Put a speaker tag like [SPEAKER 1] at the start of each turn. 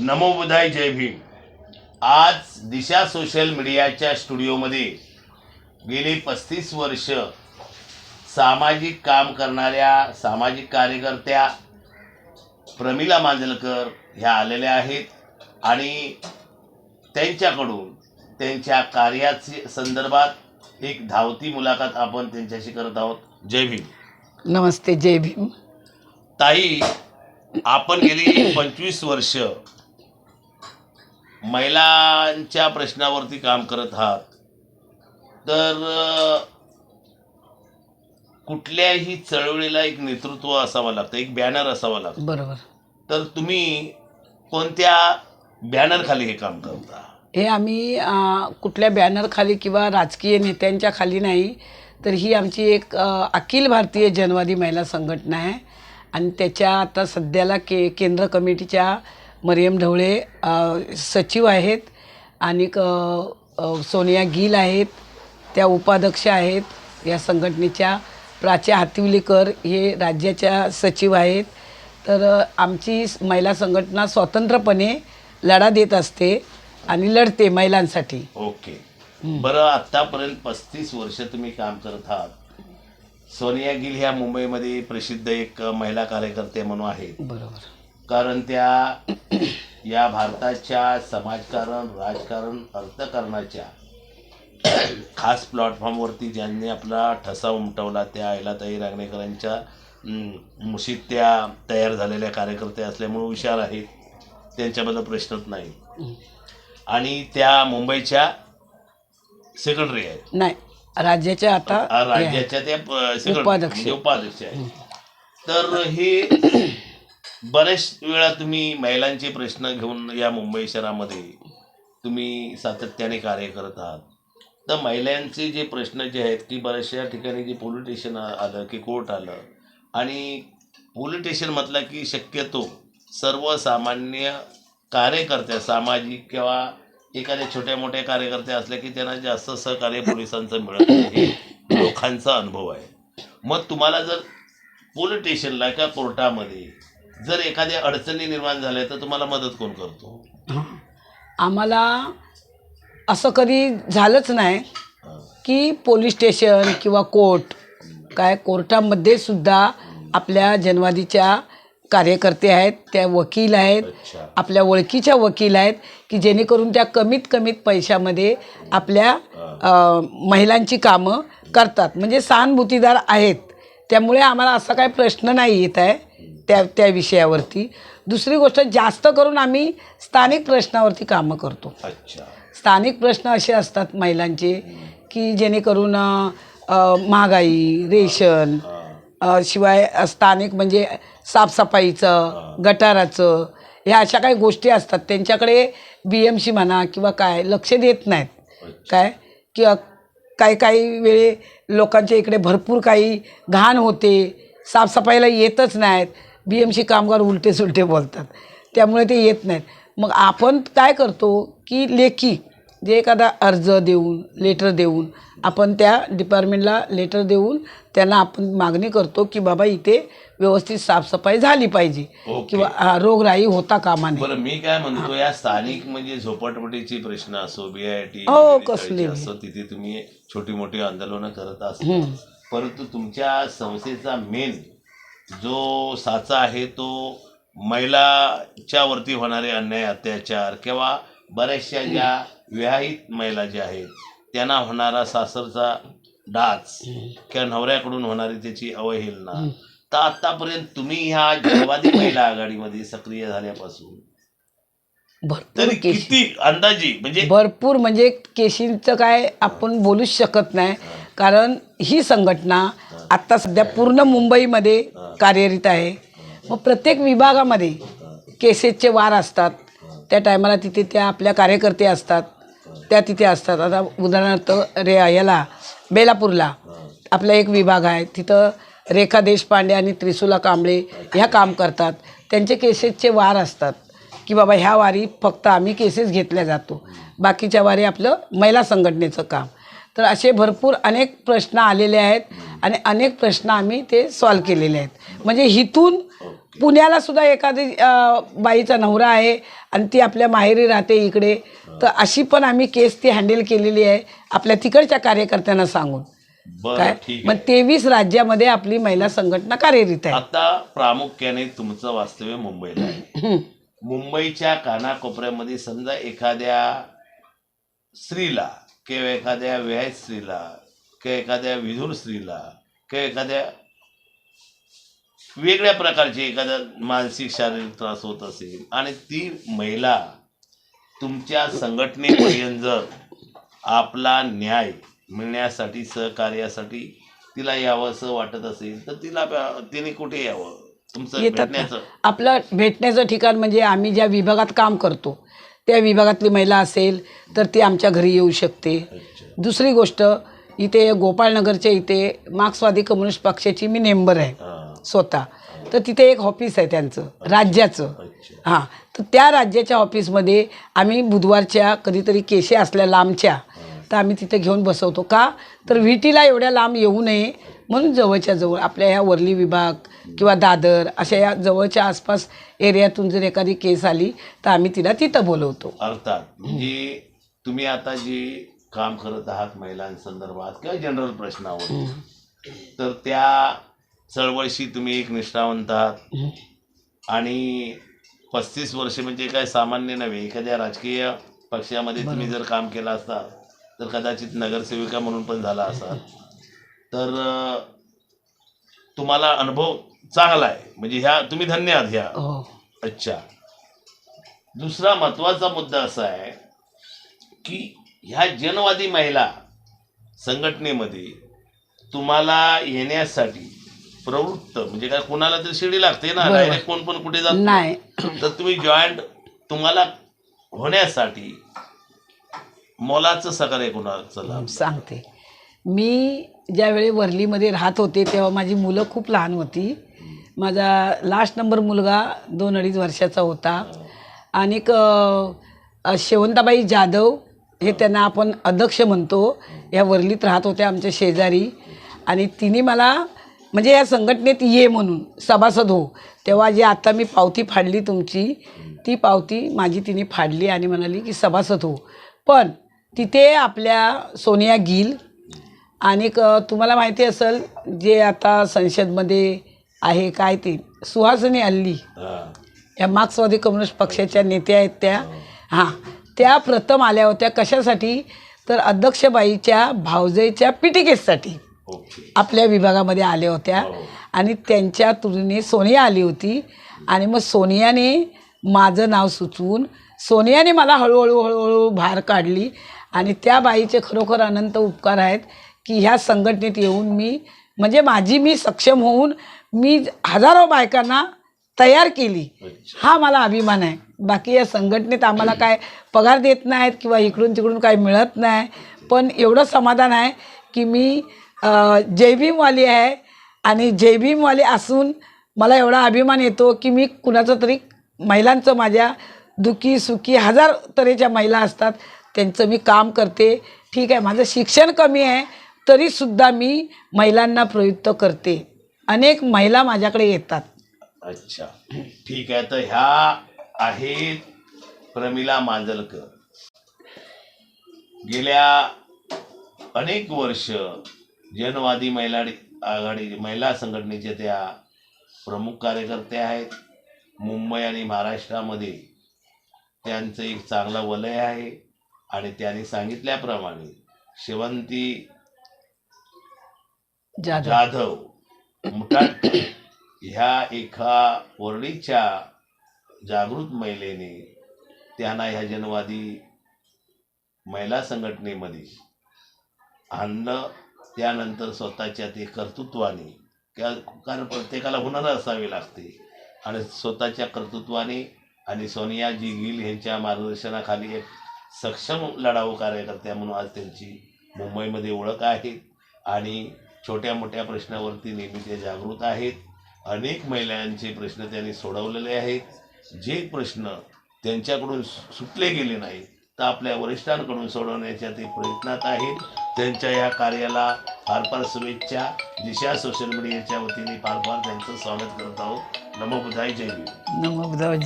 [SPEAKER 1] नमो बुधाय जय भीम. आज दिशा सोशल मीडियाच्या स्टुडिओमध्ये गेली पस्तीस वर्ष सामाजिक काम करणाऱ्या सामाजिक कार्यकर्त्या प्रमिला मांजलकर ह्या आलेल्या आहेत आणि त्यांच्याकडून त्यांच्या कार्याची संदर्भात एक धावती मुलाखत आपण त्यांच्याशी करत आहोत. जय भीम.
[SPEAKER 2] नमस्ते जय भीम.
[SPEAKER 1] ताई आपण गेली पंचवीस वर्ष महिलांच्या प्रश्नावरती काम करत आहात तर कुठल्याही चळवळीला एक नेतृत्व असावं लागतं एक बॅनर असावं लागतं.
[SPEAKER 2] बरोबर.
[SPEAKER 1] तर तुम्ही कोणत्या बॅनर खाली हे काम करता?
[SPEAKER 2] हे आम्ही अं, कुठल्या बॅनर खाली किंवा राजकीय नेत्यांच्या खाली नाही तर ही आमची एक अं, अखिल भारतीय जनवादी महिला संघटना आहे. आणि त्याच्या आता सध्याला के केंद्र कमिटीच्या मरियम ढवळे सचिव आहेत आणि क- सोनिया गिल आहेत त्या उपाध्यक्ष आहेत या संघटनेच्या प्राच्या हातिवलीकर हे राज्याच्या सचिव आहेत. तर आमची महिला संघटना स्वतंत्रपणे लढा देत असते आणि लढते महिलांसाठी.
[SPEAKER 1] ओके. बरं आतापर्यंत पस्तीस वर्ष तुम्ही काम करत आहात. सोनिया गिल ह्या मुंबईमध्ये प्रसिद्ध एक महिला कार्यकर्ते म्हणून आहेत.
[SPEAKER 2] बरोबर.
[SPEAKER 1] कारण त्या या भारताच्या समाजकारण राजकारण अर्थकारणाच्या खास प्लॅटफॉर्मवरती ज्यांनी आपला ठसा उमटवला त्या अहिलाताई रांगणेकरांच्या मुशीत त्या तयार झालेल्या कार्यकर्ते असल्यामुळे हुशार आहेत त्यांच्याबद्दल प्रश्नच नाही. आणि त्या मुंबईच्या सेक्रेटरी आहेत
[SPEAKER 2] नाही राज्याच्या आता.
[SPEAKER 1] राज्याच्या त्या
[SPEAKER 2] उपाध्यक्ष.
[SPEAKER 1] म्हणजे उपाध्यक्ष आहेत तर हे बरेच वेळा तुम्ही महिलांचे प्रश्न घेऊन या मुंबई शहरामध्ये तुम्ही सातत्याने कार्य करत आहात. तर महिलांचे जे प्रश्न जे आहेत की बऱ्याचशा ठिकाणी जे पोलीस स्टेशन आलं की कोर्ट आलं आणि पोलीस स्टेशन म्हटलं की शक्यतो सर्वसामान्य कार्यकर्त्या सामाजिक किंवा एखाद्या छोट्या मोठ्या कार्यकर्त्या असल्या की त्यांना जास्त सहकार्य पोलिसांचं मिळत नाही. हे लोकांचा अनुभव आहे. मग तुम्हाला जर पोलीस स्टेशनला किंवा कोर्टामध्ये जर एखाद्या अडचणी निर्माण झाल्या तर तुम्हाला मदत कोण करतो?
[SPEAKER 2] हं. आम्हाला असं कधी झालंच नाही. की पोलीस स्टेशन किंवा कोर्ट काय कोर्टामध्ये सुद्धा आपल्या जनवादीच्या कार्यकर्ते आहेत त्या वकील आहेत आपल्या ओळखीच्या वकील आहेत की जेणेकरून त्या कमीत कमीत पैशामध्ये आपल्या महिलांची कामं करतात. म्हणजे सहानुभूतीदार आहेत. त्यामुळे आम्हाला असा काही प्रश्न नाही येत आहे. त्या त्या विषयावरती. दुसरी गोष्ट जास्त करून आम्ही स्थानिक प्रश्नावरती कामं करतो.
[SPEAKER 1] अच्छा.
[SPEAKER 2] स्थानिक प्रश्न असे असतात महिलांचे की जेणेकरून महागाई रेशन शिवाय स्थानिक म्हणजे साफसफाईचं गटाराचं ह्या अशा काही गोष्टी असतात. त्यांच्याकडे बी एम सी म्हणा किंवा काय लक्ष देत नाहीत. काय? किंवा काही काही वेळे लोकांच्या इकडे भरपूर काही घाण होते. साफसफाईला येतच नाहीत. बी एम सी कामगार उलटे सुलटे बोलतात. त्यामुळे ते येत नाहीत. मग आपण काय करतो की लेखी जे एखादा अर्ज देऊन लेटर देऊन आपण त्या डिपार्टमेंटला लेटर देऊन त्यांना आपण मागणी करतो की बाबा इथे व्यवस्थित साफसफाई झाली पाहिजे. किंवा रोगराई होता कामा नये.
[SPEAKER 1] बरं मी काय म्हणतो या स्थानिक म्हणजे झोपडपट्टीचे प्रश्न असो बी आय टी
[SPEAKER 2] हो, कसले.
[SPEAKER 1] असो तिथे तुम्ही छोटी मोठी आंदोलनं करत असता. परंतु तुमच्या संस्थेचा मेन जो साचा आहे तो महिलाच्या वरती होणारे अन्याय अत्याचार किंवा बऱ्याचशा ज्या विवाहित महिला ज्या आहेत त्यांना होणारा सासरचा डाच किंवा नवऱ्याकडून होणारी त्याची अवहेलना. तर आतापर्यंत तुम्ही ह्या जगवादी महिला आघाडीमध्ये सक्रिय झाल्यापासून
[SPEAKER 2] भरपूर
[SPEAKER 1] तरी
[SPEAKER 2] केस
[SPEAKER 1] किती अंदाजी? म्हणजे
[SPEAKER 2] भरपूर म्हणजे केशींचं काय आपण बोलूच शकत नाही. कारण ही संघटना आत्ता सध्या पूर्ण मुंबईमध्ये कार्यरत आहे. मग प्रत्येक विभागामध्ये केसेसचे वार असतात. त्या टायमाला तिथे त्या आपल्या कार्यकर्ते असतात. त्या तिथे असतात. आता उदाहरणार्थ रे याला बेलापूरला आपला एक विभाग आहे. तिथं रेखा देशपांडे आणि त्रिशूला कांबळे ह्या काम करतात. त्यांचे केसेसचे वार असतात की बाबा ह्या वारी फक्त आम्ही केसेस घेतल्या जातो. बाकीच्या वारी आपलं महिला संघटनेचं काम. तर असे भरपूर अनेक प्रश्न आलेले आहेत आणि अनेक प्रश्न आम्ही ते सॉल्व केलेले आहेत. म्हणजे हिथून पुण्याला सुद्धा एखादी बाईचा नवरा आहे आणि ती आपल्या माहेरी राहते इकडे. तर अशी पण आम्ही केस ती हँडल केलेली आहे. आपल्या तिकडच्या कार्यकर्त्यांना सांगून. काय? मग तेवीस राज्यामध्ये आपली महिला संघटना कार्यरत आहे.
[SPEAKER 1] आता प्रामुख्याने तुमचं वास्तव्य मुंबईला आहे. मुंबईच्या कानाकोपऱ्यामध्ये समजा एखाद्या स्त्रीला किंवा एखाद्या विवाहित स्त्रीला किंवा एखाद्या विधुर स्त्रीला किंवा एखाद्या वेगळ्या प्रकारचे एखादा मानसिक शारीरिक त्रास होत असेल आणि ती महिला तुमच्या संघटनेपर्यंत जर आपला न्याय मिळण्यासाठी सहकार्यासाठी तिला यावं असं वाटत असेल तर तिला तिने कुठे यावं तुमचं. भेटण्याचं
[SPEAKER 2] आपलं भेटण्याचं ठिकाण म्हणजे आम्ही ज्या विभागात काम करतो त्या विभागातली महिला असेल तर ती आमच्या घरी येऊ शकते. दुसरी गोष्ट इथे गोपाळनगरच्या इथे मार्क्सवादी कम्युनिस्ट पक्षाची मी मेंबर आहे स्वतः. तर तिथे एक ऑफिस आहे त्यांचं राज्याचं. हां. तर त्या राज्याच्या ऑफिसमध्ये आम्ही बुधवारच्या कधीतरी केसे असल्या लांबच्या तर आम्ही तिथे घेऊन बसवतो. का? तर व्हीटीला एवढ्या लांब येऊ नये म्हणून जवळच्या जवळ आपल्या ह्या वर्ली विभाग किंवा दादर अशा या जवळच्या आसपास एरियातून जर एखादी केस आली तर आम्ही तिला तिथं बोलवतो.
[SPEAKER 1] अर्थात म्हणजे तुम्ही आता जे काम करत आहात महिलांसंदर्भात किंवा जनरल प्रश्नावर तर त्या चळवळीशी तुम्ही एक निष्ठावंत आहात. आणि पस्तीस वर्षे म्हणजे काय सामान्य नव्हे एखाद्या राजकीय पक्षामध्ये तुम्ही जर काम केलं असता तर कदाचित नगरसेविका म्हणून पण झाला असाल. तर तुम्हाला अनुभव चांगला आहे. म्हणजे ह्या तुम्ही धन्य आहात ह्या.
[SPEAKER 2] हो.
[SPEAKER 1] अच्छा. दुसरा महत्त्वाचा मुद्दा असा आहे की ह्या जनवादी महिला संघटनेमध्ये तुम्हाला येण्यासाठी प्रवृत्त म्हणजे काय कोणाला तरी शिडी लागते ना. डायरेक्ट कोण पण कुठे जात
[SPEAKER 2] नाही.
[SPEAKER 1] तर तुम्ही जॉईंट तुम्हाला होण्यासाठी मोलाचं सहकार्य कोणाचं लाभ.
[SPEAKER 2] सांगते. मी ज्यावेळी वरलीमध्ये राहत होते तेव्हा माझी मुलं खूप लहान होती. माझा लास्ट नंबर मुलगा दोन अडीच वर्षाचा होता. आणि शेवंताबाई जाधव हे त्यांना आपण अध्यक्ष म्हणतो. या वरलीत राहत होत्या आमच्या शेजारी. आणि तिने मला म्हणजे या संघटनेत ये म्हणून सभासद हो तेव्हा जी आता मी पावती फाडली तुमची ती पावती माझी तिने फाडली आणि म्हणाली की सभासद हो. पण तिथे आपल्या सोनिया गिल आणि क- तुम्हाला माहिती असेल जे आता संसदमध्ये आहे काय ते सुहासिनी अल्ली.
[SPEAKER 1] हा.
[SPEAKER 2] या मार्क्सवादी कम्युनिस्ट पक्षाच्या नेत्या आहेत त्या. हां. त्या प्रथम आल्या होत्या कशासाठी? तर अध्यक्षबाईच्या भावजेच्या पिटिकेसाठी
[SPEAKER 1] ओके.
[SPEAKER 2] आपल्या विभागामध्ये आल्या होत्या.
[SPEAKER 1] हो.
[SPEAKER 2] आणि त्यांच्या तुलनेत सोनिया आली होती. आणि मग सोनियाने माझं नाव सुचवून सोनियाने मला हळूहळू हळूहळू बाहेर काढली. आणि त्या बाईचे खरोखर अनंत उपकार आहेत की ह्या संघटनेत येऊन मी म्हणजे माझी मी सक्षम होऊन मी हजारो बायकांना तयार केली. हा मला अभिमान आहे. बाकी या संघटनेत आम्हाला काय पगार देत नाहीत किंवा इकडून तिकडून काय मिळत नाही. पण एवढं समाधान आहे की मी जयभीमवाली आहे आणि जयभीमवाली असून मला एवढा अभिमान येतो की मी कुणाचं तरी महिलांचं माझ्या दुखी सुखी हजार तऱ्हेच्या महिला असतात. त्यांचं मी काम करते. ठीक आहे माझं शिक्षण कमी आहे तरीसुद्धा मी महिलांना प्रयुक्त करते. अनेक महिला माझ्याकडे येतात.
[SPEAKER 1] अच्छा. ठीक आहे तर ह्या आहेत प्रमिला मांजलकर. गेल्या अनेक वर्ष जनवादी महिला आघाडी महिला संघटनेच्या त्या प्रमुख कार्यकर्त्या आहेत. मुंबई आणि महाराष्ट्रामध्ये त्यांचं एक चांगलं वलय आहे. आणि त्यांनी सांगितल्याप्रमाणे शेवंती
[SPEAKER 2] जाधव.
[SPEAKER 1] जाधव मुठाट ह्या एका वर्णीच्या जागृत महिलेने त्यांना ह्या जनवादी महिला संघटनेमध्ये आणलं. त्यानंतर स्वतःच्या ते कर्तृत्वाने त्या- कारण प्रत्येकाला हुनर असावे लागते. आणि स्वतःच्या कर्तृत्वाने आणि सोनियाजी गिल यांच्या मार्गदर्शनाखाली एक सक्षम लढाऊ कार्यकर्त्या म्हणून आज त्यांची मुंबईमध्ये ओळख आहे. आणि छोट्या मोठ्या प्रश्नावरती नेहमी ते जागृत आहेत. अनेक महिलांचे प्रश्न त्यांनी सोडवलेले आहेत. जे प्रश्न त्यांच्याकडून सुटले गेले नाहीत तर आपल्या वरिष्ठांकडून सोडवण्याच्या ते प्रयत्नात आहेत. त्यांच्या या कार्याला फार फार शुभेच्छा. दिशा सोशल मीडियाच्या वतीने फार फार त्यांचं स्वागत करत आहोत. नमो बुद्धाय जय
[SPEAKER 2] नमो बुद्धाय